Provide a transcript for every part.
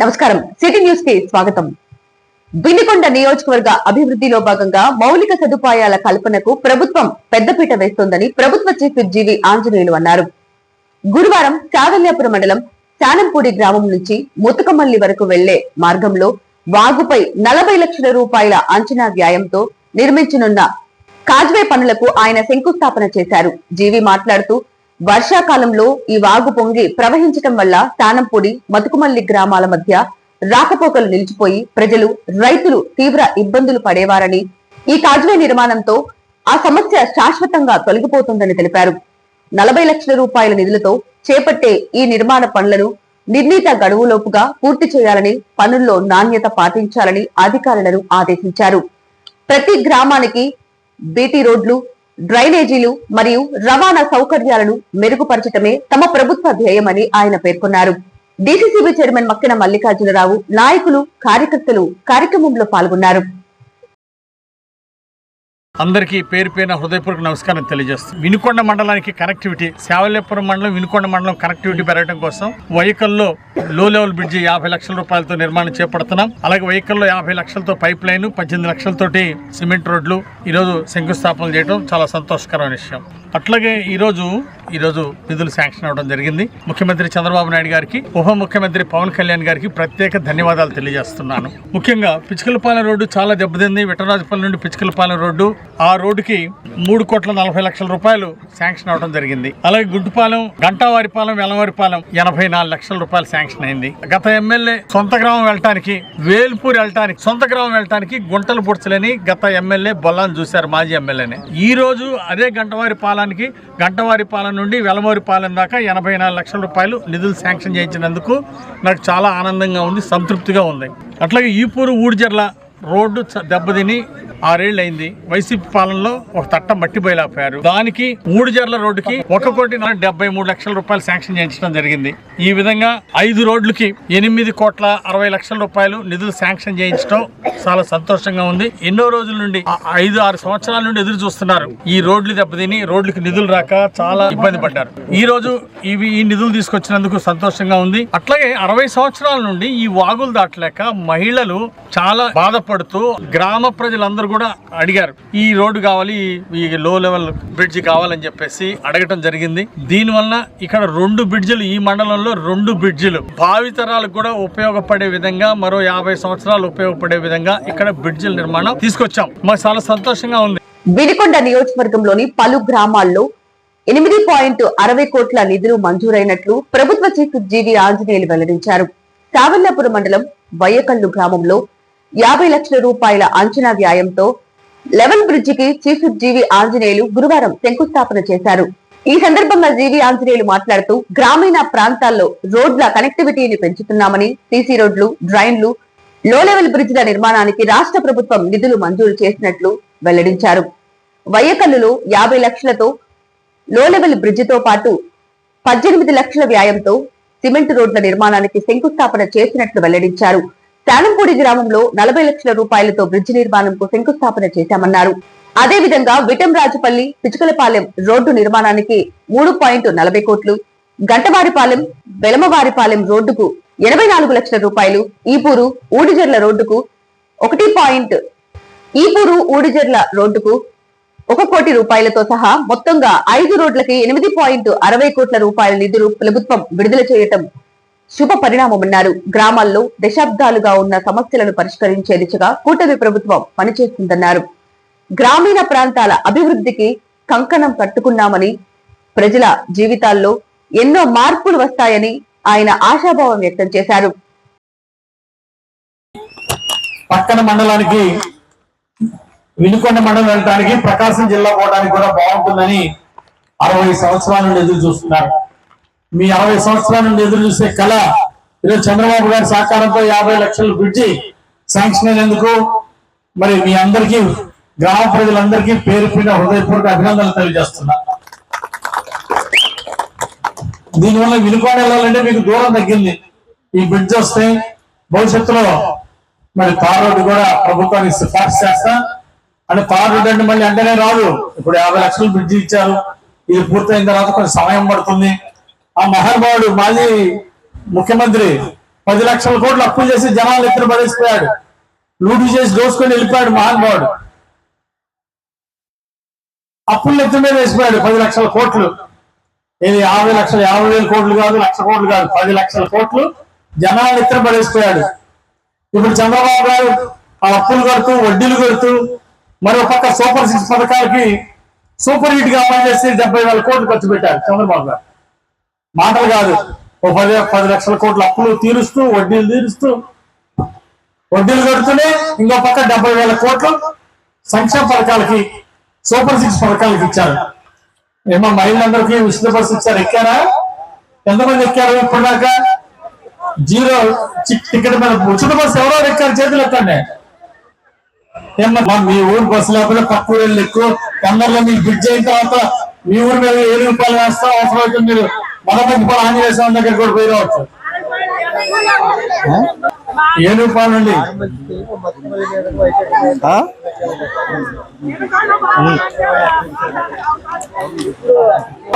నమస్కారం. సిటీ న్యూస్కి స్వాగతం. బిండికొండ నియోజకవర్గ అభివృద్ధిలో భాగంగా మౌలిక సదుపాయాల కల్పనకు ప్రభుత్వం పెద్దపీట వేస్తోందని ప్రభుత్వ చీఫ్ జీవి ఆంజనేయులు అన్నారు. గురువారం చాగల్యాపురం మండలం శానంపూడి గ్రామం నుంచి ముతకమల్లి వరకు వెళ్ళే మార్గంలో వాగుపై నలభై లక్షల రూపాయల అంచనా వ్యయంతో నిర్మించనున్న కాజ్వే పనులకు ఆయన శంకుస్థాపన చేశారు. జీవి మాట్లాడుతూ వర్షాకాలంలో ఈ వాగు పొంగి ప్రవహించటం వల్ల తానంపూడి మతుకుమల్లి గ్రామాల మధ్య రాకపోకలు నిలిచిపోయి ప్రజలు రైతులు తీవ్ర ఇబ్బందులు పడేవారని ఈ కాజ్వే నిర్మాణంతో ఆ సమస్య శాశ్వతంగా తొలగిపోతుందని తెలిపారు. నలభై లక్షల రూపాయల నిధులతో చేపట్టే ఈ నిర్మాణ పనులను నిర్ణీత గడువులోపుగా పూర్తి చేయాలని పనుల్లో నాణ్యత పాటించాలని అధికారులను ఆదేశించారు. ప్రతి గ్రామానికి బీటీ రోడ్లు డ్రైనేజీలు మరియు రవాణా సౌకర్యాలను మెరుగుపరచటమే తమ ప్రభుత్వ ధ్యేయమని ఆయన పేర్కొన్నారు. డీసీసీబీ చైర్మన్ మక్కిన మల్లికార్జునరావు నాయకులు కార్యకర్తలు కార్యక్రమంలో పాల్గొన్నారు. అందరికీ పేరు పేరున హృదయపూర్వక నమస్కారం తెలియజేస్తుంది వినుకొండ మండలానికి కనెక్టివిటీ శావల్యపురం మండలం వినుకొండ మండలం కనెక్టివిటీ పెరగడం కోసం వైకల్లో లో లెవెల్ బ్రిడ్జి యాభై లక్షల రూపాయలతో నిర్మాణం చేపడుతున్నాం. అలాగే వైకల్లో యాభై లక్షలతో పైప్ లైన్ పద్దెనిమిది లక్షలతోటి సిమెంట్ రోడ్లు ఈరోజు శంకుస్థాపన చేయడం చాలా సంతోషకరమైన విషయం. అట్లాగే ఈరోజు ఈరోజు నిధులు శాంక్షన్ అవ్వడం జరిగింది. ముఖ్యమంత్రి చంద్రబాబు నాయుడు గారికి ఉప ముఖ్యమంత్రి పవన్ కళ్యాణ్ గారికి ప్రత్యేక ధన్యవాదాలు తెలియజేస్తున్నాను. ముఖ్యంగా పిచ్చుకలపాలెం రోడ్డు చాలా దెబ్బతింది. విఠరాజపల్లి నుండి పిచ్చుకలపాలెం రోడ్డు ఆ రోడ్డుకి మూడు కోట్ల నలభై లక్షల రూపాయలు శాంక్షన్ అవడం జరిగింది. అలాగే గుంటుపాలెం గంటావారిపాలెం వెలవారిపాలెం ఎనభై నాలుగు లక్షల రూపాయలు శాంక్షన్ అయింది. గత ఎమ్మెల్యే సొంత గ్రామం వెళ్ళటానికి వేల్పూర్ వెళ్ళటానికి సొంత గ్రామం వెళ్ళటానికి గుంటలు పుడ్చలేని గత ఎమ్మెల్యే బొల్లాన్ని చూశారు మాజీ ఎమ్మెల్యేని. ఈ రోజు అదే గంటవారిపాలెం పాలానికి గంటవారి పాలన నుండి వెలమూరి పాలన దాకా ఎనభై నాలుగు లక్షల రూపాయలు నిధులు శాంక్షన్ చేయించినందుకు నాకు చాలా ఆనందంగా ఉంది సంతృప్తిగా ఉంది. అట్లాగే ఈపూరు ఊడిజర్ల రోడ్డు దెబ్బతిని ఆరేళ్ళు అయింది వైసీపీ పాలనలో ఒక తట్ట మట్టి బయలాపారు దానికి జర్ల రోడ్డుకి ఒక కోటి డెబ్బై మూడు లక్షల రూపాయలు శాంక్షన్ చేయించడం జరిగింది. ఈ విధంగా ఐదు రోడ్లకి ఎనిమిది కోట్ల అరవై లక్షల రూపాయలు నిధులు శాంక్షన్ చేయించడం చాలా సంతోషంగా ఉంది. ఎన్నో రోజుల నుండి ఐదు ఆరు సంవత్సరాల నుండి ఎదురు చూస్తున్నారు. ఈ రోడ్లు దెబ్బతిని రోడ్లకి నిధులు రాక చాలా ఇబ్బంది పడ్డారు. ఈ రోజు ఇవి ఈ నిధులు తీసుకొచ్చినందుకు సంతోషంగా ఉంది. అట్లాగే అరవై సంవత్సరాల నుండి ఈ వాగులు దాటలేక మహిళలు చాలా బాధపడుతూ గ్రామ ప్రజలందరూ కూడా అడిగారు ఈ రోడ్డు కావాలి ఈ లో లెవెల్ బ్రిడ్జి కావాలని చెప్పేసి అడగటం జరిగింది. దీనివల్ల ఇక్కడ రెండు బ్రిడ్జిలు ఈ మండలంలో రెండు బ్రిడ్జిలు భావితరాలకు కూడా ఉపయోగపడే విధంగా మరో యాభై సంవత్సరాలు ఉపయోగపడే విధంగా ఇక్కడ బ్రిడ్జిల నిర్మాణం తీసుకొచ్చాం. మాకు చాలా సంతోషంగా ఉంది. బిడికొండ నియోజకవర్గంలోని పలు గ్రామాల్లో ఎనిమిది పాయింట్ అరవై కోట్ల నిధులు మంజూరైనట్లు ప్రభుత్వ చీఫ్ జీవి ఆంజనేయులు వెల్లడించారు. కావల్లాపురం మండలం వయ్యకల్లు గ్రామంలో యాభై లక్షల రూపాయల అంచనా వ్యాయంతో లెవెన్ బ్రిడ్జికి చీఫ్ జీవి ఆంజనేయులు గురువారం శంకుస్థాపన చేశారు. ఈ సందర్భంగా జీవి ఆంజనేయులు మాట్లాడుతూ గ్రామీణ ప్రాంతాల్లో రోడ్ల కనెక్టివిటీని పెంచుతున్నామని సీసీ రోడ్లు డ్రైన్లు లో లెవెల్ బ్రిడ్జిల నిర్మాణానికి రాష్ట్ర ప్రభుత్వం నిధులు మంజూరు చేసినట్లు వెల్లడించారు. వయ్యకల్లులో యాభై లక్షలతో లో లెవెల్ బ్రిడ్జితో పాటు పద్దెనిమిది లక్షల వ్యయంతో సిమెంట్ రోడ్ల నిర్మాణానికి శంకుస్థాపన చేసినట్లు వెల్లడించారు. శానంపూడి గ్రామంలో నలభై లక్షల రూపాయలతో బ్రిడ్జి నిర్మాణంకు శంకుస్థాపన చేశామన్నారు. అదేవిధంగా విటంరాజుపల్లి పిచుకలపాలెం రోడ్డు నిర్మాణానికి మూడు పాయింట్ నలభై కోట్లు గంటవారిపాలెం బెలమవారిపాలెం రోడ్డుకు ఎనభై నాలుగు లక్షల రూపాయలు ఈపూరు ఊడిజర్ల రోడ్డుకు ఒకటి పాయింట్ ఈపూరు ఊడిజర్ల రోడ్డుకు ఒక కోటి రూపాయలతో సహా మొత్తంగా ఐదు రోడ్లకి ఎనిమిది పాయింట్ అరవై కోట్ల రూపాయల నిధులు ప్రభుత్వం విడుదల చేయటం శుభ పరిణామమన్నారు గ్రామాల్లో దశాబ్దాలుగా ఉన్న సమస్యలను పరిష్కరించే దిశగా కూటమి ప్రభుత్వం పనిచేస్తుందన్నారు. గ్రామీణ ప్రాంతాల అభివృద్ధికి కంకణం కట్టుకున్నామని ప్రజల జీవితాల్లో ఎన్నో మార్పులు వస్తాయని ఆయన ఆశాభావం వ్యక్తం చేశారు. పక్కన మండలానికి వినుకొండ మండలం వెళ్ళడానికి ప్రకాశం జిల్లా పోవడానికి కూడా బాగుంటుందని అరవై సంవత్సరాల నుండి ఎదురు చూస్తున్నారు. మీ యాభై సంవత్సరాల నుండి ఎదురు చూసే కళ ఈరోజు చంద్రబాబు గారి సహకారంతో యాభై లక్షల బ్రిడ్జి శాంక్షన్ అయినందుకు మరి మీ అందరికీ గ్రామ ప్రజలందరికీ పేరు పైన హృదయపూర్వక అభినందనలు తెలియజేస్తున్నా. దీనివల్ల వినుకోని వెళ్ళాలంటే మీకు దూరం తగ్గింది. ఈ బ్రిడ్జ్ వస్తే భవిష్యత్తులో మరి తార్ రోడ్డు కూడా ప్రభుత్వానికి సిఫార్సు చేస్తా. అంటే తార్ రోడ్డు అంటే మళ్ళీ అంటేనే రాదు. ఇప్పుడు యాభై లక్షలు బ్రిడ్జి ఇచ్చారు. ఇది పూర్తయిన తర్వాత కొంచెం సమయం పడుతుంది. ఆ మహానుభావుడు మాజీ ముఖ్యమంత్రి పది లక్షల కోట్లు అప్పులు చేసి జనాలు ఎత్తున పడేసిపోయాడు. లూటు చేసి దోసుకొని వెళ్ళిపోయాడు మహానుభావుడు అప్పులు ఎత్తు మీద వేసిపోయాడు పది లక్షల కోట్లు. ఇది యాభై లక్షలు యాభై వేల కోట్లు కాదు లక్ష కోట్లు కాదు పది లక్షల కోట్లు జనాలు ఎత్తున పడేసిపోయాడు. ఇప్పుడు చంద్రబాబు గారు ఆ అప్పులు కడుతూ వడ్డీలు కడుతూ మరో పక్క సూపర్ సిక్స్ పథకాలకి సూపర్ హిట్గా అమలు చేసి డెబ్బై వేల కోట్లు ఖర్చు పెట్టారు చంద్రబాబు గారు. మాటలు కాదు. ఓ పది పది లక్షల కోట్ల అప్పులు తీరుస్తూ వడ్డీలు తీరుస్తూ వడ్డీలు కడుతూనే ఇంకో పక్క డెబ్బై వేల కోట్లు సంక్షేమ పథకాలకి సూపర్ సిక్స్ పథకాలకి ఇచ్చారు. ఏమో మహిళలందరికీ ఉచిత బస్సు ఇచ్చారు. ఎక్కారా? ఎంతమంది ఎక్కారు ఇప్పటిదాకా? జీరో టికెట్ మీద ఉచిత బస్సు ఎవరో ఎక్కారు చేతులు ఎత్తండి. ఏమ్మా మీ ఊరు బస్సు లేకపోతే పక్క ఊరు ఎక్కువ తొందరలో మీకు బ్రిడ్జ్ అయిన తర్వాత మీ ఊరు మీద ఏడు రూపాయలు వేస్తా అవసరం అయితే మీరు. మొదటి ఆంజనేయ స్వామి దగ్గర కూడా పోయి రావచ్చు. ఏడు రూపాయలు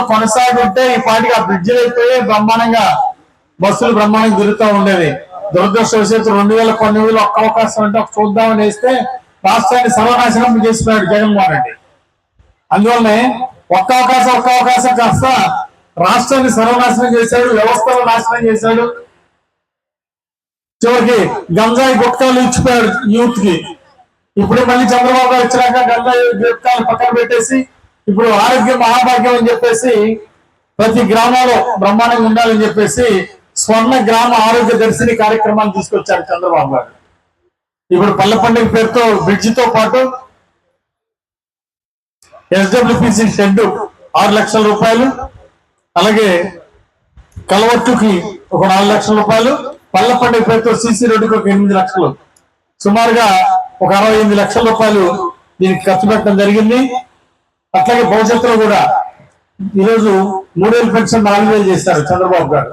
కొనసాగుంటే ఈ పాటికి ఆ బ్రిడ్జిలు అయిపోయి బ్రహ్మాండంగా బస్సులు బ్రహ్మాండంగా తిరుగుతూ ఉండేది దురదృష్టవశాత్తు రెండు వేల పంతొమ్మిదిలో ఒక్క అవకాశం అంటే ఒక చూద్దామని వేస్తే రాష్ట్రాన్ని సర్వనాశనం చేస్తున్నాడు జగన్మోహన్ రెడ్డి. అందువల్లనే ఒక్క అవకాశం ఒక్క అవకాశం కాస్త రాష్ట్రాన్ని సర్వనాశనం చేశాడు వ్యవస్థను నాశనం చేశాడు. చివరికి గంజాయి గుట్కాలు ఇచ్చిపోయాడు యూత్కి ఇప్పుడే మళ్ళీ చంద్రబాబు గారు వచ్చినాక గంజాయి గుట్కాలు పక్కన పెట్టేసి ఇప్పుడు ఆరోగ్య మహాభాగ్యం అని చెప్పేసి ప్రతి గ్రామంలో బ్రహ్మాండంగా ఉండాలని చెప్పేసి స్వర్ణ గ్రామ ఆరోగ్య దర్శిని కార్యక్రమాన్ని తీసుకొచ్చారు చంద్రబాబు గారు. ఇప్పుడు పల్లె పండుగ పేరుతో బ్రిడ్జితో పాటు ఎస్డబ్ల్యూపిసి షెడ్ ఆరు లక్షల రూపాయలు అలాగే కలవట్టుకి ఒక నాలుగు లక్షల రూపాయలు పల్లె పండుగ పేరుతో సిసి రోడ్డుకి ఒక ఎనిమిది లక్షలు. సుమారుగా ఒక అరవై ఎనిమిది లక్షల రూపాయలు దీనికి ఖర్చు పెట్టడం జరిగింది. అట్లాగే భవిష్యత్తులో కూడా ఈరోజు మూడేళ్ళు పెన్షన్ నాలుగు వేలు చేశారు చంద్రబాబు గారు.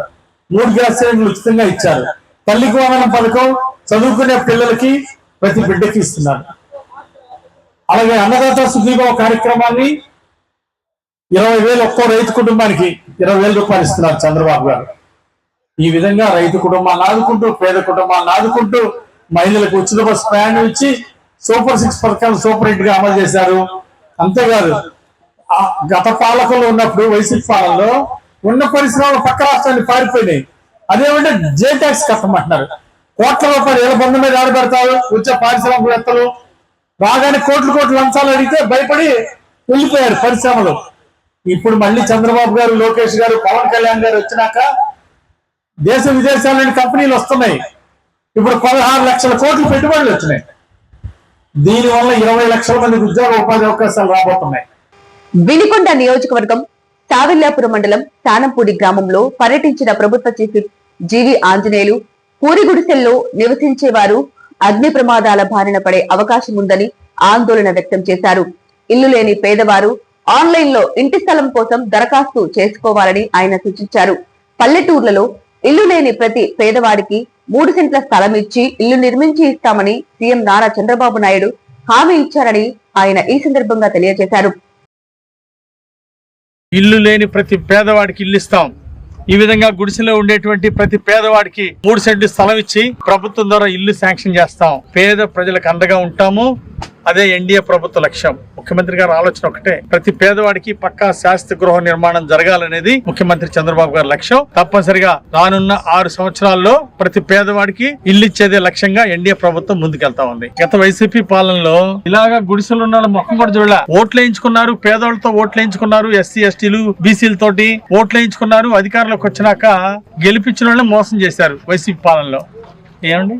మూడు గ్యాస్ సిలిండర్లు ఉచితంగా ఇచ్చారు. తల్లికి వందనం పథకం చదువుకునే పిల్లలకి ప్రతి బిడ్డకి ఇస్తున్నారు. అలాగే అన్నదాత సుఖీభావ కార్యక్రమాన్ని ఇరవై వేలు ఒక్కో రైతు కుటుంబానికి ఇరవై వేల రూపాయలు ఇస్తున్నారు చంద్రబాబు గారు. ఈ విధంగా రైతు కుటుంబాన్ని ఆదుకుంటూ పేద కుటుంబాన్ని ఆదుకుంటూ మహిళలకు ఉచిత బస్సు ప్రయాణం ఇచ్చి సూపర్ సిక్స్ పథకాలు సూపర్ హిట్గా అమలు చేశారు. అంతేకాదు ఆ గత పాలకులు ఉన్నప్పుడు వైసీపీ పాలనలో ఉన్న పరిశ్రమలు పక్క రాష్ట్రాన్ని పారిపోయినాయి. అదేమంటే జే ట్యాక్స్ కట్టమంటున్నారు. కోట్ల రూపాయలు ఏళ్ళ బంధు మీద ఆడబెడతారు. వచ్చే పారిశ్రామికవేత్తలు రాగానే కోట్లు కోట్లు లంచాలు అడిగితే భయపడి వెళ్ళిపోయారు పరిశ్రమలు. ఇప్పుడు మళ్ళీ చంద్రబాబు గారు లోకేష్ గారు పవన్ కళ్యాణ్ గారు వచ్చినాక దేశ విదేశాల నుండి కంపెనీలు వస్తున్నాయి. ఇప్పుడు పదహారు లక్షల కోట్లు పెట్టుబడులు వచ్చినాయి. దీనివల్ల ఇరవై లక్షల మందికి ఉద్యోగ ఉపాధి అవకాశాలు రాబోతున్నాయి. వినికొండ నియోజకవర్గం సావిల్లాపురం మండలం తానంపూడి గ్రామంలో పర్యటించిన ప్రభుత్వ చీఫ్ జీవి ఆంజనేయులు పూరి గుడిసెల్లో నివసించే వారు అగ్ని ప్రమాదాల బారిన పడే అవకాశం ఉందని ఆందోళన వ్యక్తం చేశారు. ఇల్లు లేని పేదవారు ఆన్లైన్లో ఇంటి స్థలం కోసం దరఖాస్తు చేసుకోవాలని ఆయన సూచించారు. పల్లెటూర్లలో ఇల్లు లేని ప్రతి పేదవాడికి మూడు సెంట్ల స్థలం ఇచ్చి ఇల్లు నిర్మించి ఇస్తామని సీఎం నారా చంద్రబాబు నాయుడు హామీ ఇచ్చారని ఆయన ఈ సందర్భంగా తెలియజేశారు. ఇల్లు లేని ప్రతి పేదవాడికి ఇల్లు ఇస్తాం. ఈ విధంగా గుడిసెలో ఉండేటువంటి ప్రతి పేదవాడికి మూడు సెంట్లు స్థలం ఇచ్చి ప్రభుత్వం ద్వారా ఇల్లు శాంక్షన్ చేస్తాం. పేద ప్రజలకు అండగా ఉంటాము. అదే ఎన్డీఏ ప్రభుత్వ లక్ష్యం. ముఖ్యమంత్రి గారి ఆలోచన ఒకటే. ప్రతి పేదవాడికి పక్కా శాస్త్ర గృహ నిర్మాణం జరగాలనేది ముఖ్యమంత్రి చంద్రబాబు గారి లక్ష్యం. తప్పనిసరిగా రానున్న ఆరు సంవత్సరాల్లో ప్రతి పేదవాడికి ఇల్లు ఇచ్చేదే లక్ష్యంగా ఎన్డీఏ ప్రభుత్వం ముందుకెళ్తా ఉంది. గత వైసీపీ పాలనలో ఇలాగా గుడిసెలు ఉన్న వాళ్ళ కూడా చూడలే. ఓట్లు వేయించుకున్నారు పేదవాళ్ళతో ఓట్లు వేయించుకున్నారు ఎస్సీ ఎస్టీలు బీసీలతోటి ఓట్లు వేయించుకున్నారు. అధికారంలోకి వచ్చినాక గెలిపించిన వాళ్ళని మోసం చేశారు వైసీపీ పాలనలో. ఏమండి?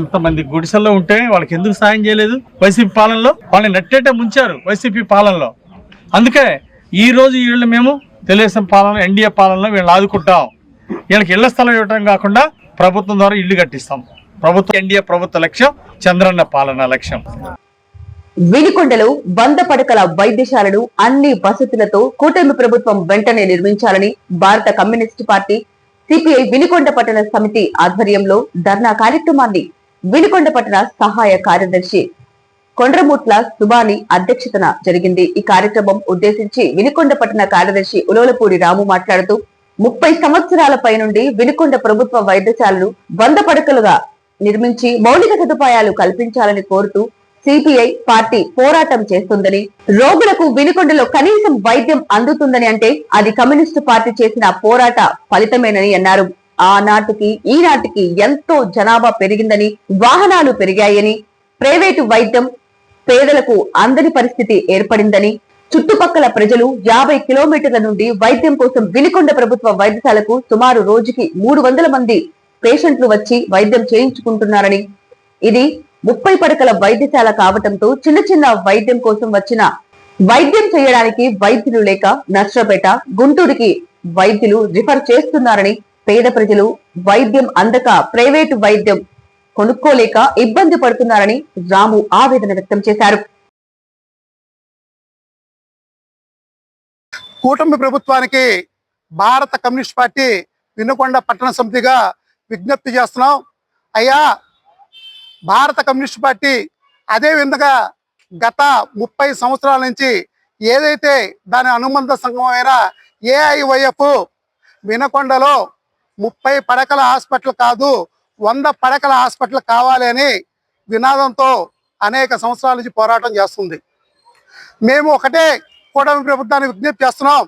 ఇంతమంది గుడిసెల్లో ఉంటే వాళ్ళకి ఎందుకు సాయం చేయలేదు? వైసీపీ పాలనలో? వాళ్ళని నట్టేటే ముంచారు వైసీపీ పాలనలో. అందుకే ఈ రోజు వీళ్ళు మేము తెలుగుదేశం పాలన ఎన్డీఏ పాలనలో వీళ్ళని ఆదుకుంటాం. వీళ్ళకి ఇళ్ళ స్థలం ఇవ్వడం కాకుండా ప్రభుత్వం ద్వారా ఇల్లు కట్టిస్తాం. ప్రభుత్వం ఎన్డీఏ ప్రభుత్వ లక్ష్యం చంద్రన్న పాలన లక్ష్యం. వినికొండలో వంద పడకల వైద్యశాలను అన్ని వసతులతో కూటమి ప్రభుత్వం వెంటనే నిర్మించాలని భారత కమ్యూనిస్టు పార్టీ సిపిఐ వినికొండ పట్టణ సమితి ఆధ్వర్యంలో ధర్నా కార్యక్రమాన్ని వినికొండ పట్టణ సహాయ కార్యదర్శి కొండ్రముట్ల సుబాని అధ్యక్షతన జరిగింది. ఈ కార్యక్రమం ఉద్దేశించి వినుకొండ పట్టణ కార్యదర్శి ఉలవలపూడి రాము మాట్లాడుతూ ముప్పై సంవత్సరాల పైనుండి వినుకొండ ప్రభుత్వ వైద్యశాలను వంద పడకలుగా నిర్మించి మౌలిక సదుపాయాలు కల్పించాలని కోరుతూ సిపిఐ పార్టీ పోరాటం చేస్తుందని రోగులకు వినుకొండలో కనీసం వైద్యం అందుతుందని అంటే అది కమ్యూనిస్టు పార్టీ చేసిన పోరాట ఫలితమేనని అన్నారు. ఆనాటికి ఈనాటికి ఎంతో జనాభా పెరిగిందని వాహనాలు పెరిగాయని ప్రైవేటు వైద్యం పేదలకు అందని పరిస్థితి ఏర్పడిందని చుట్టుపక్కల ప్రజలు యాభై కిలోమీటర్ల నుండి వైద్యం కోసం వినికొండ ప్రభుత్వ వైద్యశాలకు సుమారు రోజుకి మూడు వందల మంది పేషెంట్లు వచ్చి వైద్యం చేయించుకుంటున్నారని ఇది ముప్పై పడకల వైద్యశాల కావటంతో చిన్న చిన్న వైద్యం కోసం వచ్చిన వైద్యం చేయడానికి వైద్యులు లేక నష్టపేట గుంటూరుకి వైద్యులు రిఫర్ చేస్తున్నారని పేద ప్రజలు వైద్యం అందక ప్రైవేటు వైద్యం కొనుక్కోలేక ఇబ్బంది పడుతున్నారని రాము ఆవేదన వ్యక్తం చేశారు. కూటమి ప్రభుత్వానికి భారత కమ్యూనిస్ట్ పార్టీ వినుకొండ పట్టణ సమితిగా విజ్ఞప్తి చేస్తున్నాం. అయ్యా భారత కమ్యూనిస్ట్ పార్టీ అదే విధంగా గత ముప్పై సంవత్సరాల నుంచి ఏదైతే దాని అనుబంధ సంఘమైన ఏఐవైఎఫ్ వినకొండలో ముప్పై పడకల హాస్పిటల్ కాదు వంద పడకల హాస్పిటల్ కావాలి అని వినాదంతో అనేక సంవత్సరాల నుంచి పోరాటం చేస్తుంది. మేము ఒకటే కూటమి ప్రభుత్వాన్ని విజ్ఞప్తి చేస్తున్నాం.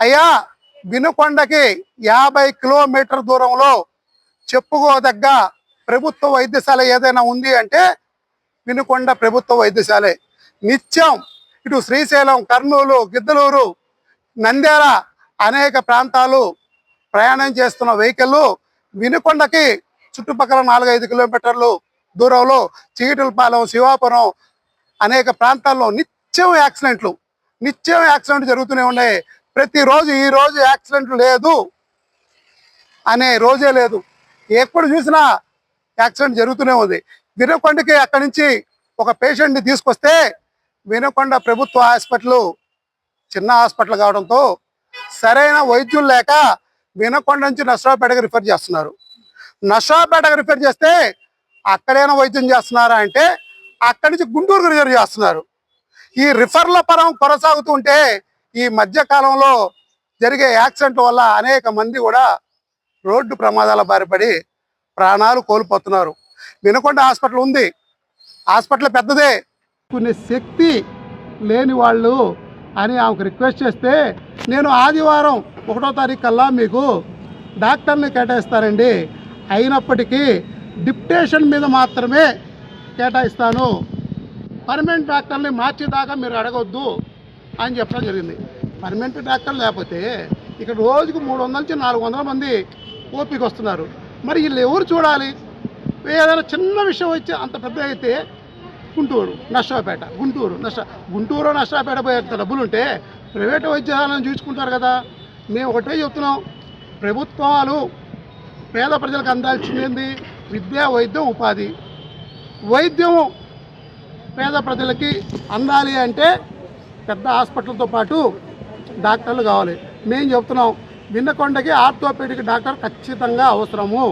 అయ్యా వినుకొండకి యాభై కిలోమీటర్ దూరంలో చెప్పుకోదగ్గ ప్రభుత్వ వైద్యశాల ఏదైనా ఉంది అంటే వినుకొండ ప్రభుత్వ వైద్యశాలే. నిత్యం ఇటు శ్రీశైలం కర్నూలు గిద్దలూరు నంద్యాల అనేక ప్రాంతాలు ప్రయాణం చేస్తున్న వెహికల్ వినుకొండకి చుట్టుపక్కల నాలుగైదు కిలోమీటర్లు దూరంలో చీకటిలపాలెం శివాపురం అనేక ప్రాంతాల్లో నిత్యం యాక్సిడెంట్లు నిత్యం యాక్సిడెంట్ జరుగుతూనే ఉన్నాయి. ప్రతిరోజు ఈ రోజు యాక్సిడెంట్ లేదు అనే రోజే లేదు. ఎప్పుడు చూసినా యాక్సిడెంట్ జరుగుతూనే ఉంది. వినకొండకి అక్కడి నుంచి ఒక పేషెంట్ని తీసుకొస్తే వినకొండ ప్రభుత్వ హాస్పిటల్ చిన్న హాస్పిటల్ కావడంతో సరైన వైద్యులు లేక వినకొండ నుంచి నర్సరావుపేటకి రిఫర్ చేస్తున్నారు. నర్సరావుపేటకి రిఫర్ చేస్తే అక్కడైనా వైద్యం చేస్తున్నారా అంటే అక్కడి నుంచి గుంటూరుకు రిఫర్ చేస్తున్నారు. ఈ రిఫర్ల పరం కొనసాగుతుంటే ఈ మధ్యకాలంలో జరిగే యాక్సిడెంట్ వల్ల అనేక మంది కూడా రోడ్డు ప్రమాదాల బారిపడి ప్రాణాలు కోల్పోతున్నారు. వినకొండ హాస్పిటల్ ఉంది. హాస్పిటల్ పెద్దదే. కొన్ని శక్తి లేని వాళ్ళు అని ఆమెకు రిక్వెస్ట్ చేస్తే నేను ఆదివారం ఒకటో తారీఖు కల్లా మీకు డాక్టర్ని కేటాయిస్తారండి. అయినప్పటికీ డిప్టేషన్ మీద మాత్రమే కేటాయిస్తాను. పర్మనెంట్ డాక్టర్ని మార్చేదాకా మీరు అడగొద్దు అని చెప్పడం జరిగింది. పర్మనెంట్ డాక్టర్ లేకపోతే ఇక్కడ రోజుకు మూడు వందల నుంచి నాలుగు వందల మంది ఓపిక వస్తున్నారు. మరి వీళ్ళు ఎవరు చూడాలి? ఏదైనా చిన్న విషయం వచ్చి అంత పెద్ద అయితే గుంటూరు నష్టపేట గుంటూరు నష్ట గుంటూరు నష్టపేట పోయేంత డబ్బులు ఉంటే ప్రైవేట్ వైద్యశాలను చూసుకుంటారు కదా. మేము ఒకటే చెప్తున్నాం. ప్రభుత్వాలు పేద ప్రజలకు అందాల్సింది విద్యా వైద్యం ఉపాధి. వైద్యం పేద ప్రజలకి అందాలి అంటే పెద్ద హాస్పిటల్తో పాటు డాక్టర్లు కావాలి. మేము చెప్తున్నాం విన్నకొండకి ఆర్థోపెడిక్ డాక్టర్ ఖచ్చితంగా అవసరము.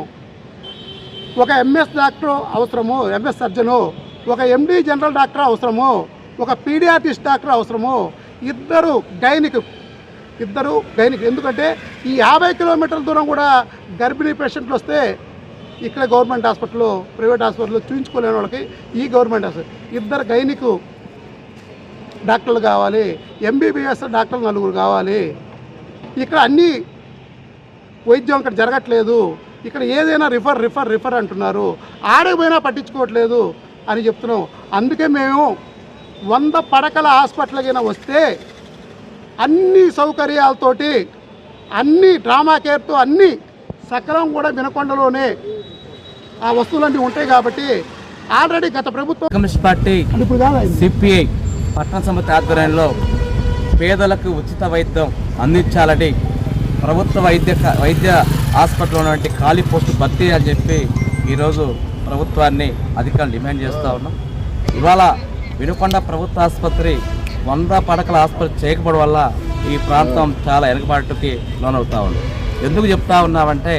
ఒక ఎంఎస్ డాక్టర్ అవసరము ఎంఎస్ సర్జను. ఒక ఎండి జనరల్ డాక్టర్ అవసరము. ఒక పీడియాటిస్ట్ డాక్టర్ అవసరము. ఇద్దరు గైనిక్ ఇద్దరు గైనిక్. ఎందుకంటే ఈ యాభై కిలోమీటర్ల దూరం కూడా గర్భిణీ పేషెంట్లు వస్తే ఇక్కడ గవర్నమెంట్ హాస్పిటల్లో ప్రైవేట్ హాస్పిటల్లో చూయించుకోలేని వాళ్ళకి ఈ గవర్నమెంట్ హాస్పిటల్. ఇద్దరు గైనికు డాక్టర్లు కావాలి ఎంబీబీఎస్ డాక్టర్లు నలుగురు కావాలి. ఇక్కడ అన్నీ వైద్యం ఇక్కడ జరగట్లేదు. ఇక్కడ ఏదైనా రిఫర్ రిఫర్ రిఫర్ అంటున్నారు. ఆడకపోయినా పట్టించుకోవట్లేదు అని చెప్తున్నాం. అందుకే మేము వంద పడకల హాస్పిటల్కైనా వస్తే అన్ని సౌకర్యాలతోటి అన్ని డ్రామా కేర్తో అన్ని సకలం కూడా వినకొండలోనే ఆ వస్తువులన్నీ ఉంటాయి కాబట్టి ఆల్రెడీ గత ప్రభుత్వం కమ్యూనిస్ట్ పార్టీ సిపిఐ పట్టణ సమితి ఆధ్వర్యంలో పేదలకు ఉచిత వైద్యం అందించాలని ప్రభుత్వ వైద్య వైద్య హాస్పిటల్ ఉన్నటువంటి ఖాళీ పోస్టు భర్తీ అని చెప్పి ఈరోజు ప్రభుత్వాన్ని అధికారులు డిమాండ్ చేస్తూ ఉన్నాం. ఇవాళ వినుకొండ ప్రభుత్వ ఆసుపత్రి వంద పడకల ఆసుపత్రి చేయకపోవడం వల్ల ఈ ప్రాంతం చాలా వెనుకబాటుకి లోనవుతా ఉంది. ఎందుకు చెప్తా ఉన్నామంటే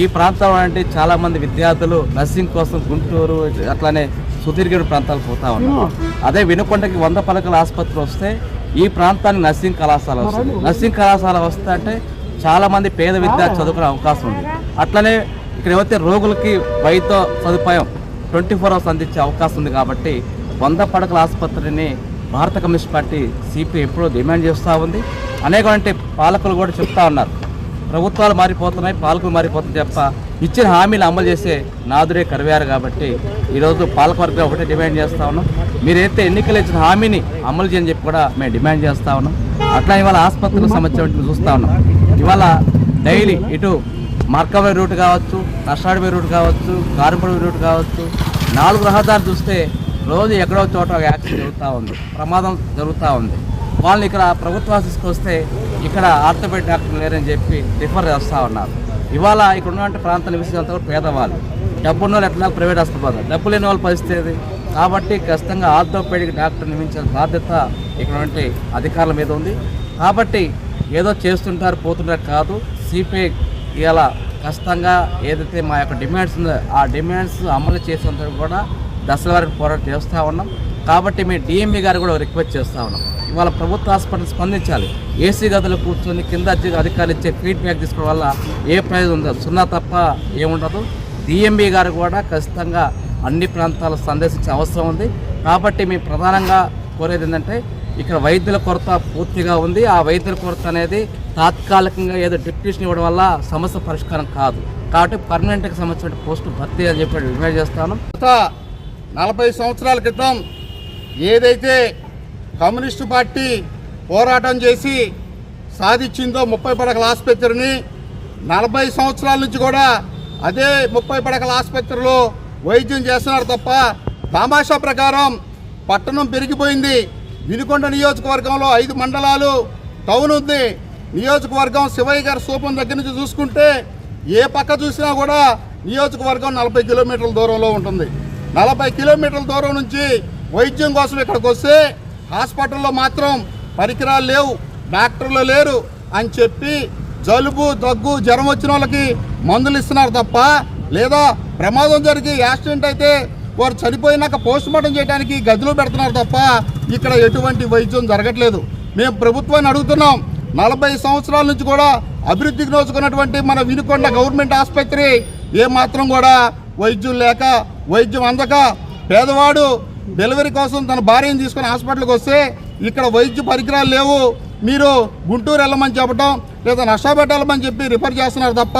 ఈ ప్రాంతం అంటే చాలామంది విద్యార్థులు నర్సింగ్ కోసం గుంటూరు అట్లానే సుదీర్ఘ ప్రాంతాలకు పోతా ఉన్నారు. అదే వినుకొండకి వంద పడకల ఆసుపత్రి వస్తే ఈ ప్రాంతానికి నర్సింగ్ కళాశాల వస్తుంది. నర్సింగ్ కళాశాల వస్తే అంటే చాలా మంది పేద విద్యార్థి చదువుకునే అవకాశం ఉంది. అట్లనే ఇక్కడ ఏవైతే రోగులకి వైద్య సదుపాయం ట్వంటీ ఫోర్ అవర్స్ అందించే అవకాశం ఉంది కాబట్టి వంద పడకల ఆసుపత్రిని భారత కమ్యూనిస్ట్ పార్టీ సిపి ఎప్పుడో డిమాండ్ చేస్తూ ఉంది. అనేకమంటే పాలకులు కూడా చెప్తా ఉన్నారు. ప్రభుత్వాలు మారిపోతున్నాయి పాలకులు మారిపోతున్నాయి తప్ప ఇచ్చిన హామీలు అమలు చేసే నాదురే కరివారు కాబట్టి ఈరోజు పాలకవర్గం ఒకటే డిమాండ్ చేస్తా ఉన్నాం. మీరైతే ఎన్నికలు ఇచ్చిన హామీని అమలు చేయని చెప్పి కూడా మేము డిమాండ్ చేస్తా ఉన్నాం. అట్లా ఇవాళ ఆసుపత్రులకు సంబంధించిన చూస్తూ ఉన్నాం. ఇవాళ డైలీ ఇటు మార్కవే రూట్ కావచ్చు కషాడవే రూట్ కావచ్చు కార్పొరేట్ రూట్ కావచ్చు నాలుగు రహదారులు చూస్తే రోజు ఎక్కడో చోట ఒక యాక్సిడెంట్ జరుగుతూ ఉంది. ప్రమాదం జరుగుతూ ఉంది. వాళ్ళని ఇక్కడ ప్రభుత్వ ఆఫీస్కి వస్తే ఇక్కడ ఆర్థోపెడ్ డాక్టర్ లేరని చెప్పి రిఫర్ చేస్తూ ఉన్నారు. ఇవాళ ఇక్కడ ఉన్నటువంటి ప్రాంతం నివసించేంత కూడా పేదవాళ్ళు. డబ్బు ఉన్న వాళ్ళు ఎట్లా ప్రైవేట్ ఆసుపత్రి డబ్బు లేని వాళ్ళ పరిస్థితి కాబట్టి ఖచ్చితంగా ఆర్థోపెడిక్ డాక్టర్ నియమించిన బాధ్యత ఇక్కడ అధికారుల మీద ఉంది. కాబట్టి ఏదో చేస్తుంటారు పోతుంటారు కాదు సిపిఐ ఇవాళ కష్టంగా ఏదైతే మా యొక్క డిమాండ్స్ ఉందో ఆ డిమాండ్స్ అమలు చేసేంత కూడా దశల వరకు పోరాటం చేస్తూ ఉన్నాం. కాబట్టి మేము డిఎంఈ గారు కూడా రిక్వెస్ట్ చేస్తూ ఉన్నాం. ఇవాళ ప్రభుత్వ హాస్పిటల్ స్పందించాలి. ఏసీ గదులు కూర్చొని కింద అధికారులు ఇచ్చే ఫీడ్బ్యాక్ తీసుకోవడం వల్ల ఏ ప్రయోజనం ఉండదు. సున్నా తప్ప ఏముండదు. డిఎంఈ గారు కూడా ఖచ్చితంగా అన్ని ప్రాంతాలు సందర్శించే అవసరం ఉంది. కాబట్టి మేము ప్రధానంగా కోరేది ఏంటంటే ఇక్కడ వైద్యుల కొరత పూర్తిగా ఉంది. ఆ వైద్యుల కొరత అనేది తాత్కాలికంగా ఏదో డిప్యూషన్ ఇవ్వడం వల్ల సమస్య పరిష్కారం కాదు. కాబట్టి పర్మనెంట్కి సంబంధించిన పోస్టు భర్తీ అని చెప్పి డిమాండ్ చేస్తాను నలభై సంవత్సరాల క్రితం ఏదైతే కమ్యూనిస్టు పార్టీ పోరాటం చేసి సాధించిందో ముప్పై పడకల ఆసుపత్రిని నలభై సంవత్సరాల నుంచి కూడా అదే ముప్పై పడకల ఆసుపత్రిలో వైద్యం చేస్తున్నారు తప్ప తమాషా ప్రకారం పట్టణం పెరిగిపోయింది. వినుకొండ నియోజకవర్గంలో ఐదు మండలాలు టౌన్ ఉంది. నియోజకవర్గం శివయ్య గారి సూపం దగ్గర నుంచి చూసుకుంటే ఏ పక్క చూసినా కూడా నియోజకవర్గం నలభై కిలోమీటర్ల దూరంలో ఉంటుంది. నలభై కిలోమీటర్ల దూరం నుంచి వైద్యం కోసం ఇక్కడికి వస్తే హాస్పిటల్లో మాత్రం పరికరాలు లేవు డాక్టర్లు లేరు అని చెప్పి జలుబు దగ్గు జ్వరం వచ్చిన వాళ్ళకి మందులు ఇస్తున్నారు తప్ప లేదా ప్రమాదం జరిగి యాక్సిడెంట్ అయితే వారు చనిపోయినాక పోస్ట్ మార్టం చేయడానికి గదిలో పెడుతున్నారు తప్ప ఇక్కడ ఎటువంటి వైద్యం జరగట్లేదు. మేము ప్రభుత్వాన్ని అడుగుతున్నాం నలభై సంవత్సరాల నుంచి కూడా అభివృద్ధికి నోచుకున్నటువంటి మన వినుకొండ గవర్నమెంట్ ఆసుపత్రి ఏమాత్రం కూడా వైద్యం లేక వైద్యం అందక పేదవాడు డెలివరీ కోసం తన భార్యను తీసుకుని హాస్పిటల్కి వస్తే ఇక్కడ వైద్య పరికరాలు లేవు. మీరు గుంటూరు వెళ్ళమని చెప్పడం లేదా నష్టాపేట వెళ్ళమని చెప్పి రిఫర్ చేస్తున్నారు తప్ప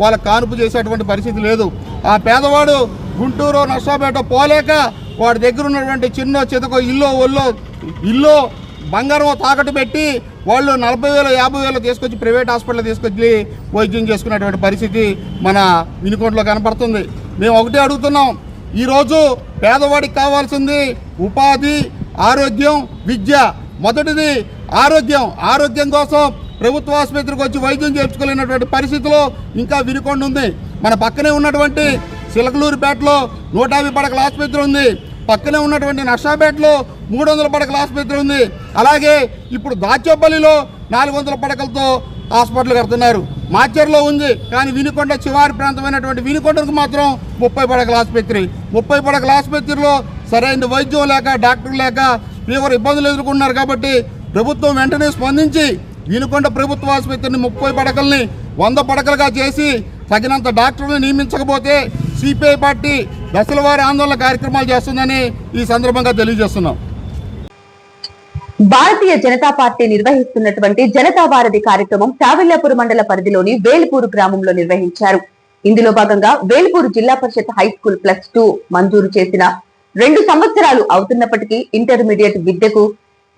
వాళ్ళ కానుపు చేసేటువంటి పరిస్థితి లేదు. ఆ పేదవాడు గుంటూరు నష్టాపేట పోలేక వాడి దగ్గర ఉన్నటువంటి చిన్న చితకో ఇల్లు ఒళ్ళో ఇల్లు బంగారం తాకట్టు పెట్టి వాళ్ళు నలభై వేలు యాభై వేలు తీసుకొచ్చి ప్రైవేట్ హాస్పిటల్ తీసుకొచ్చి వైద్యం చేసుకునేటువంటి పరిస్థితి మన వినుకొండలో కనపడుతుంది. మేము ఒకటే అడుగుతున్నాం ఈరోజు పేదవాడికి కావాల్సింది ఉపాధి ఆరోగ్యం విద్య. మొదటిది ఆరోగ్యం. ఆరోగ్యం కోసం ప్రభుత్వ ఆసుపత్రికి వచ్చి వైద్యం చేర్చుకోలేనటువంటి పరిస్థితిలో ఇంకా వినుకొండ ఉంది. మన పక్కనే ఉన్నటువంటి సిలకలూరుపేటలో నూట యాభై పడకల ఆసుపత్రి ఉంది. పక్కనే ఉన్నటువంటి నర్సాపేటలో మూడు వందల పడకల ఆసుపత్రి ఉంది. అలాగే ఇప్పుడు దాచేపల్లిలో నాలుగు వందల పడకలతో హాస్పిటల్ కడుతున్నారు. మాచర్లో ఉంది కానీ వినుకొండ చివరి ప్రాంతమైనటువంటి వినుకొండకు మాత్రం ముప్పై పడకల ఆసుపత్రి. ముప్పై పడకల ఆసుపత్రిలో సరైన వైద్యం లేక డాక్టర్ లేక తీవ్ర ఇబ్బందులు ఎదుర్కొన్నారు కాబట్టి ప్రభుత్వం వెంటనే స్పందించి వినుకొండ ప్రభుత్వ ఆసుపత్రిని ముప్పై పడకల్ని వంద పడకలుగా చేసి తగినంత డాక్టర్లు నియమించకపోతే సిపిఐ పార్టీ దశల వారి ఆందోళన కార్యక్రమాలు చేస్తుందని ఈ సందర్భంగా తెలియజేస్తున్నాం. భారతీయ జనతా పార్టీ నిర్వహిస్తున్నటువంటి జనతా వారధి కార్యక్రమం చావెల్లాపూర్ మండల పరిధిలోని వేల్పూరు గ్రామంలో నిర్వహించారు. ఇందులో భాగంగా Velpuru Zilla Parishad high school plus two మంజూరు చేసిన రెండు సంవత్సరాలు అవుతున్నప్పటికీ ఇంటర్మీడియట్ విద్యకు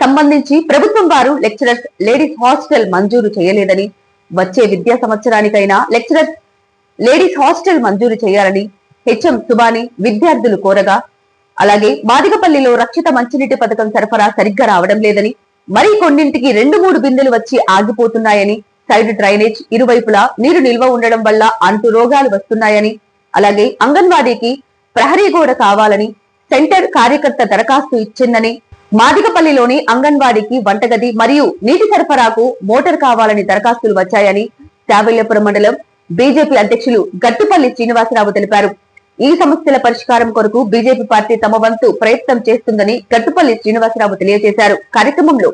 సంబంధించి ప్రభుత్వం వారు లెక్చరర్స్ లేడీస్ హాస్టల్ మంజూరు చేయలేదని వచ్చే విద్యా సంవత్సరానికైనా లెక్చరర్స్ లేడీస్ హాస్టల్ మంజూరు చేయాలని హెచ్ఎం సుబాని విద్యార్థులు కోరగా అలాగే మాదిగపల్లిలో రక్షిత మంచినీటి పథకం సరఫరా సరిగ్గా రావడం లేదని మరి కొన్నింటికి రెండు మూడు బిందెలు వచ్చి ఆగిపోతున్నాయని సైడ్ డ్రైనేజ్ ఇరువైపులా నీరు నిల్వ ఉండడం వల్ల అంటు రోగాలు వస్తున్నాయని అలాగే అంగన్వాడీకి ప్రహరీ గోడ కావాలని సెంటర్ కార్యకర్త దరఖాస్తు ఇచ్చిందని మాదిగపల్లిలోని అంగన్వాడీకి వంటగది మరియు నీటి సరఫరాకు మోటార్ కావాలని దరఖాస్తులు వచ్చాయని శాబల్యపురం మండలం బీజేపీ అధ్యక్షులు గట్టుపల్లి శ్రీనివాసరావు తెలిపారు. ఈ సమస్యల పరిష్కారం కొరకు బీజేపీ పార్టీ తమ వంతు ప్రయత్నం చేస్తుందని గట్టుపల్లి శ్రీనివాసరావు తెలియజేశారు. కార్యక్రమంలో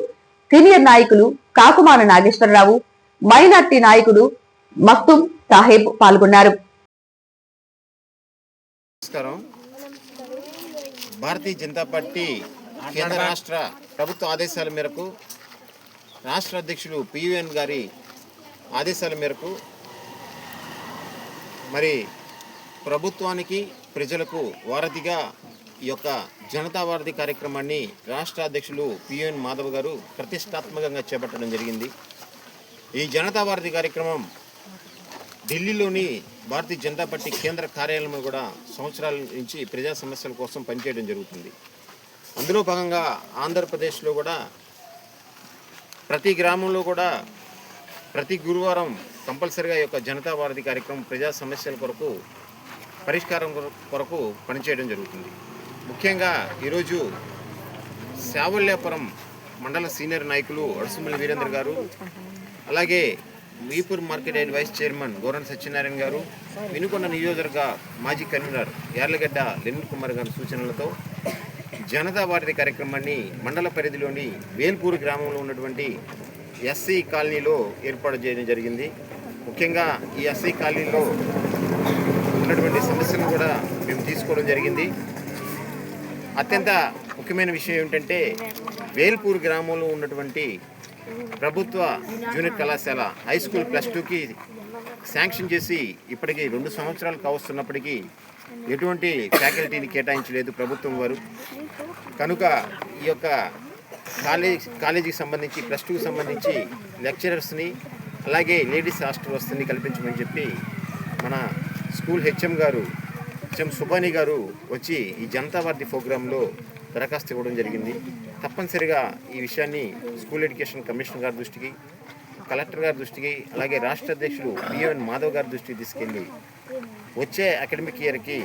సీనియర్ నాయకులు కాకుమాన నాగేశ్వరరావు మైనార్టీ నాయకుడు మక్తుమ్ సాహెబ్ పాల్గొన్నారు. భారతీయ జనతా పార్టీ కేంద్ర రాష్ట్ర ప్రభుత్వ ఆదేశాల మేరకు రాష్ట్ర అధ్యక్షులు పియుఎన్ గారి ఆదేశాల మేరకు మరి ప్రభుత్వానికి ప్రజలకు వారధిగా ఈ యొక్క జనతా వారధి కార్యక్రమాన్ని రాష్ట్ర అధ్యక్షులు పిఎన్ మాధవ్ గారు ప్రతిష్టాత్మకంగా చేపట్టడం జరిగింది. ఈ జనతా వారధి కార్యక్రమం ఢిల్లీలోని భారతీయ జనతా పార్టీ కేంద్ర కార్యాలయంలో కూడా సంవత్సరాల నుంచి ప్రజా సమస్యల కోసం పనిచేయడం జరుగుతుంది. అందులో భాగంగా ఆంధ్రప్రదేశ్లో కూడా ప్రతి గ్రామంలో కూడా ప్రతి గురువారం కంపల్సరిగా ఈ యొక్క జనతా వారధి కార్యక్రమం ప్రజా సమస్యల కొరకు పరిష్కారం కొర- కొరకు పనిచేయడం జరుగుతుంది. ముఖ్యంగా ఈరోజు శావల్యాపురం మండల సీనియర్ నాయకులు అడుసుమల్లి వీరేంద్ర గారు అలాగే Meepur market yard vice chairman Goran Satyanarayana garu Vinukonda నియోజకవర్గ మాజీ కన్వీనర్ యార్లగడ్డ లెనిల్ కుమార్ గారి సూచనలతో జనతా వారధి కార్యక్రమాన్ని మండల పరిధిలోని వేల్పూర్ గ్రామంలో ఉన్నటువంటి ఎస్సీ కాలనీలో ఏర్పాటు చేయడం జరిగింది. ముఖ్యంగా ఈ ఎస్సీ కాలనీలో ఉన్నటువంటి సమస్యను కూడా మేము తీసుకోవడం జరిగింది. అత్యంత ముఖ్యమైన విషయం ఏమిటంటే వేల్పూర్ గ్రామంలో ఉన్నటువంటి ప్రభుత్వ జూనియర్ కళాశాల హై స్కూల్ ప్లస్ టూకి శాంక్షన్ చేసి ఇప్పటికీ రెండు సంవత్సరాలు కావస్తున్నప్పటికీ ఎటువంటి ఫ్యాకల్టీని కేటాయించలేదు ప్రభుత్వం వారు. కనుక ఈ యొక్క కాలేజ్ కాలేజీకి సంబంధించి ప్లస్ టూకి సంబంధించి లెక్చరర్స్ని అలాగే లేడీస్ హాస్టల్ వస్తుంది కల్పించమని చెప్పి మన school HM garu HM Subani garu వచ్చి ఈ జనతా వార్ది ప్రోగ్రాంలో దరఖాస్తు ఇవ్వడం జరిగింది. తప్పనిసరిగా ఈ విషయాన్ని స్కూల్ ఎడ్యుకేషన్ కమిషనర్ గారి దృష్టికి కలెక్టర్ గారి దృష్టికి అలాగే రాష్ట్ర అధ్యక్షుడు బిఎన్ మాధవ్ గారి దృష్టికి తీసుకెళ్ళి వచ్చే అకాడమిక్ ఇయర్కి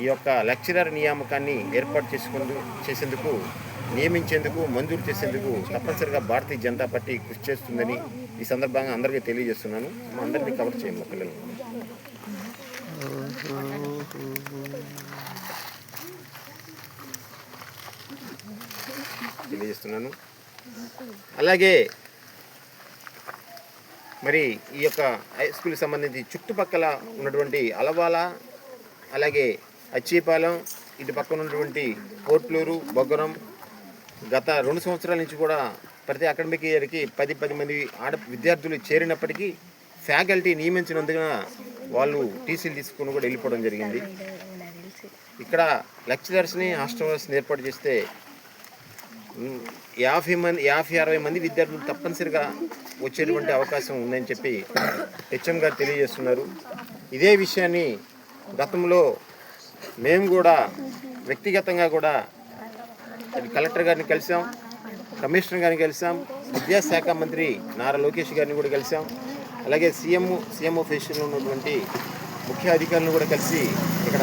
ఈ యొక్క లెక్చరర్ నియామకాన్ని ఏర్పాటు చేసుకుంటూ చేసేందుకు నియమించేందుకు మంజూరు చేసేందుకు తప్పనిసరిగా భారతీయ జనతా పార్టీ కృషి చేస్తుందని ఈ సందర్భంగా అందరికీ తెలియజేస్తున్నాను. మా అందరినీ కవర్ చేయండి మా పిల్లలు తెలియజేస్తున్నాను. అలాగే మరి ఈ యొక్క హై స్కూల్కి సంబంధించి చుట్టుపక్కల ఉన్నటువంటి అలవాల అలాగే అచ్చీపాలెం ఇటు పక్కన ఉన్నటువంటి కోట్లూరు బొగ్గరం గత రెండు సంవత్సరాల నుంచి కూడా ప్రతి అకాడమిక్ ఇయర్కి పది పది మంది ఆడ విద్యార్థులు చేరినప్పటికీ ఫ్యాకల్టీ నియమించినందున వాళ్ళు టీసీలు తీసుకుని కూడా వెళ్ళిపోవడం జరిగింది. ఇక్కడ లెక్చరర్స్ని హాస్టల్స్ని ఏర్పాటు చేస్తే యాభై మంది యాభై అరవై మంది విద్యార్థులు తప్పనిసరిగా వచ్చేటువంటి అవకాశం ఉందని చెప్పి హెచ్ఎం గారు తెలియజేస్తున్నారు. ఇదే విషయాన్ని గతంలో మేము కూడా వ్యక్తిగతంగా కూడా అది కలెక్టర్ గారిని కలిసాం కమిషనర్ గారిని కలిసాం విద్యాశాఖ మంత్రి నారా లోకేష్ గారిని కూడా కలిసాం. అలాగే సీఎం సీఎం ఆఫీసులో ఉన్నటువంటి ముఖ్య అధికారులను కూడా కలిసి ఇక్కడ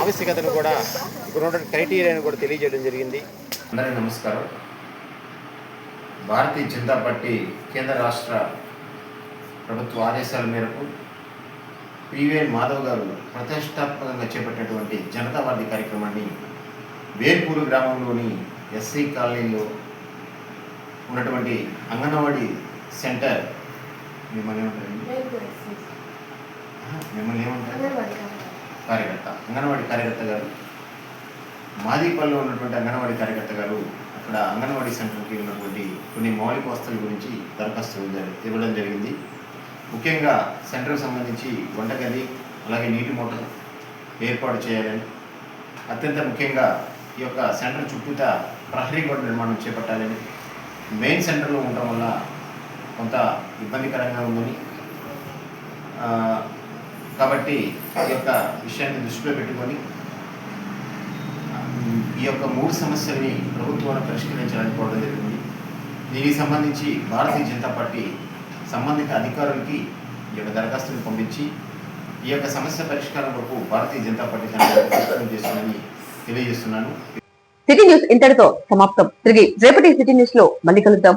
ఆవశ్యకతను కూడా ఇక్కడ ఉన్నటువంటి క్రైటీరియాను కూడా తెలియజేయడం జరిగింది. అందరికీ నమస్కారం. భారతీయ జనతా పార్టీ కేంద్ర రాష్ట్ర ప్రభుత్వ ఆదేశాల మేరకు పివిఎన్ మాధవ్ గారు ప్రతిష్టాత్మకంగా చేపట్టినటువంటి జనతా కార్యక్రమాన్ని వేర్పూరు గ్రామంలోని ఎస్సీ కాలనీలో ఉన్నటువంటి అంగన్వాడీ సెంటర్ మిమ్మల్ని ఏమంటారండి మిమ్మల్ని ఏమంటారు? కార్యకర్త అంగన్వాడీ కార్యకర్త గారు. మాదిపల్లిలో ఉన్నటువంటి అంగన్వాడీ కార్యకర్త గారు అక్కడ అంగన్వాడీ సెంటర్కి ఉన్నటువంటి కొన్ని మౌలిక వస్తువుల గురించి దరఖాస్తు ఇవ్వడం- ఇవ్వడం జరిగింది. ముఖ్యంగా సెంటర్కి సంబంధించి వంటగది అలాగే నీటి మోటార్ ఏర్పాటు చేయాలని అత్యంత ముఖ్యంగా ఈ యొక్క సెంటర్ చుట్టూత ప్రహరీ గోడ నిర్మాణం చేపట్టాలని మెయిన్ సెంటర్లో ఉండటం వల్ల కొంత ఇబ్బందికరంగా ఉందని కాబట్టి ఈ యొక్క విషయాన్ని దృష్టిలో పెట్టుకొని ఈ యొక్క మూడు సమస్యల్ని ప్రభుత్వాన్ని పరిష్కరించాలని కోరడం జరిగింది. దీనికి సంబంధించి భారతీయ జనతా పార్టీ సంబంధిత అధికారులకి ఈ యొక్క దరఖాస్తుని పంపించి ఈ యొక్క సమస్య పరిష్కారం కొరకు భారతీయ జనతా పార్టీ ప్రయత్నం చేస్తుందని తెలియజేస్తున్నాను. సిటీ న్యూస్ ఇంతటితో సమాప్తం. తిరిగి రేపటి సిటీ న్యూస్లో మళ్ళీ కలుద్దాం.